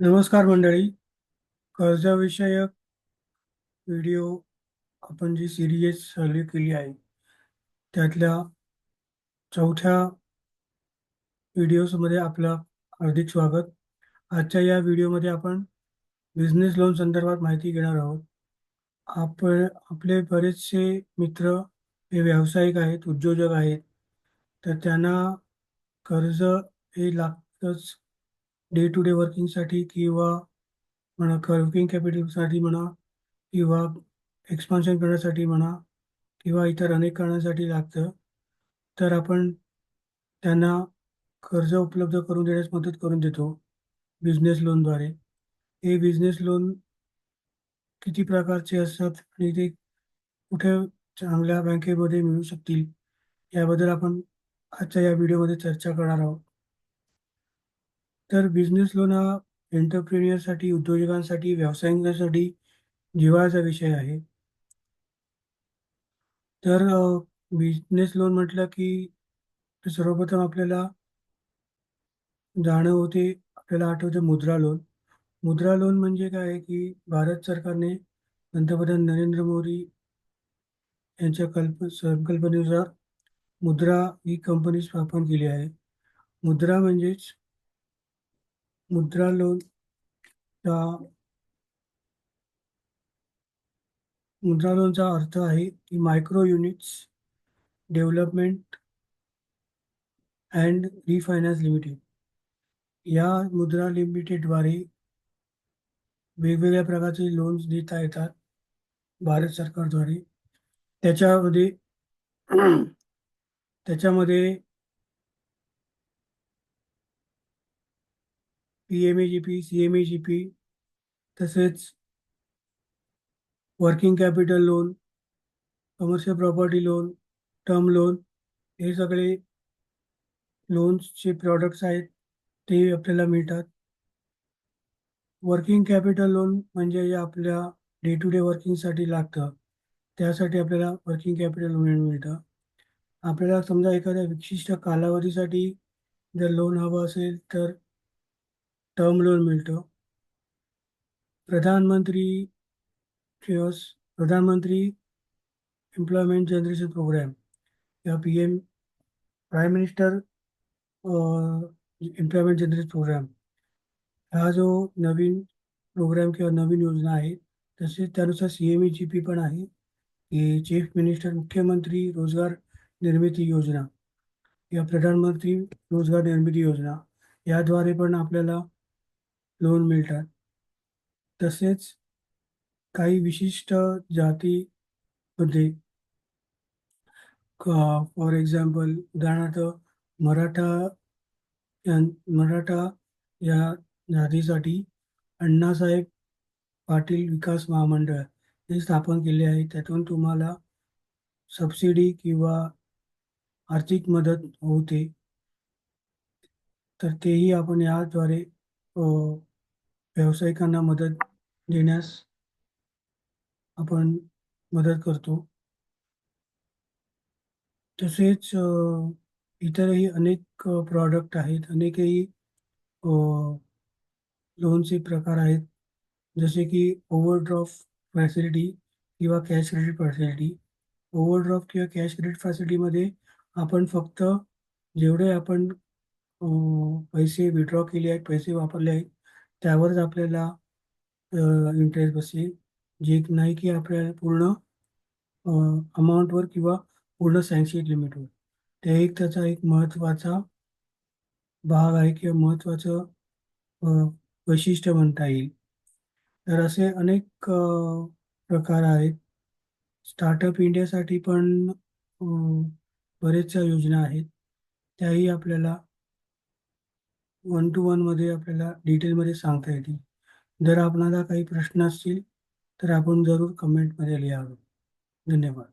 नमस्कार मंडळी. कर्जविषयक व्हिडिओ आपण जी सिरीज चालू केली आहे त्यातल्या चौथ्या व्हिडिओमध्ये आपलं हार्दिक स्वागत. आजच्या या व्हिडिओमध्ये आपण बिझनेस लोन संदर्भात माहिती घेणार आहोत. आपण आपले बरेचसे मित्र हे व्यावसायिक आहेत उद्योजक आहेत तर त्यांना कर्ज हे लागतंच डे टू डे वर्किंगसाठी किंवा म्हणा वर्किंग कॅपिटलसाठी म्हणा किंवा एक्सपान्शन करण्यासाठी म्हणा किंवा इतर अनेक कारणांसाठी लागतं तर आपण त्यांना कर्ज उपलब्ध करून देण्यास मदत करून देतो बिझनेस लोनद्वारे हे बिझनेस लोन किती प्रकारचे असतात आणि ते कुठे चांगल्या बँकेमध्ये मिळू शकतील याबद्दल आपण आजच्या या व्हिडिओमध्ये चर्चा करणार आहोत. तर बिझनेस लोन हा एंटरप्रिन्युअरसाठी उद्योजकांसाठी व्यावसायिकांसाठी जिव्हाळ्याचा विषय आहे. तर बिझनेस लोन म्हटलं की सर्वप्रथम आपल्याला जाणं होते आपल्याला आठवते मुद्रा लोन मुद्रा लोन म्हणजे काय आहे की भारत सरकारने पंतप्रधान नरेंद्र मोदी यांच्या कल्प संकल्पनेनुसार मुद्रा ही कंपनी स्थापन केली आहे. मुद्रा म्हणजेच मुद्रा लोन मुद्रा लोनचा अर्थ आहे की micro units development and refinance limited या मुद्रा लिमिटेडद्वारे वेगवेगळ्या प्रकारचे लोन्स देता येतात भारत सरकारद्वारे. त्याच्यामध्ये त्याच्यामध्ये P M E G P C M E G P तसेच working capital loan commercial property loan term loan हे सगळे लोन्सचे प्रॉडक्ट्स आहेत ते आपल्याला मिळतात. वर्किंग कॅपिटल लोन म्हणजे जे आपल्या डे टू डे वर्किंगसाठी लागतं त्यासाठी आपल्याला वर्किंग कॅपिटल लोन मिळतं. आपल्याला समजा एखाद्या विशिष्ट कालावधीसाठी जर लोन हवं असेल तर टर्म लोन मिळतं. प्रधानमंत्री प्रधानमंत्री एम्प्लॉयमेंट जनरेशन प्रोग्रॅम या P M prime minister employment generation programme. हा जो नवीन प्रोग्राम किंवा नवीन योजना आहे तसेच त्यानुसार C M E G P पण आहे की चीफ मिनिस्टर मुख्यमंत्री रोजगार निर्मिती योजना या प्रधानमंत्री रोजगार निर्मिती योजना याद्वारे पण आपल्याला लोन मिळतात. तसेच काही विशिष्ट जातीमध्ये फॉर एक्झाम्पल उदाहरणार्थ मराठा मराठा या जातीसाठी अण्णासाहेब पाटील विकास महामंडळ हे स्थापन केले आहे. त्यातून तुम्हाला सबसिडी किंवा आर्थिक मदत होते. तर तेही आपण याद्वारे व्यावसायिकांना मदत देण्यास आपण मदत करतो. तसेच इतरही अनेक प्रॉडक्ट आहेत. अनेकही लोनचे प्रकार आहेत. जसे की ओव्हरड्रॉफ्ट फॅसिलिटी किंवा कॅश क्रेडिट फॅसिलिटी ओव्हरड्रॉफ्ट किंवा कॅश क्रेडिट फॅसिलिटीमध्ये आपण फक्त जेवढे आपण पैसे विड्रॉ केले आहेत पैसे वापरले आहेत त्यावरच आपल्याला इंटरेस्ट बसेल. जे नाही की आपल्याला पूर्ण अमाऊंटवर किंवा पूर्ण सँक्शन लिमिटवर ते एक त्याचा एक महत्त्वाचा भाग आहे किंवा महत्त्वाचं वैशिष्ट्य म्हणता येईल. तर असे अनेक प्रकार आहेत. स्टार्टअप इंडियासाठी पण बरेचशा योजना आहेत. त्याही आपल्याला वन टू वनमध्ये आपल्याला डिटेलमध्ये सांगता येतील. जर आपणाला काही प्रश्न असतील तर आपण जरूर कमेंटमध्ये लिहावे. धन्यवाद.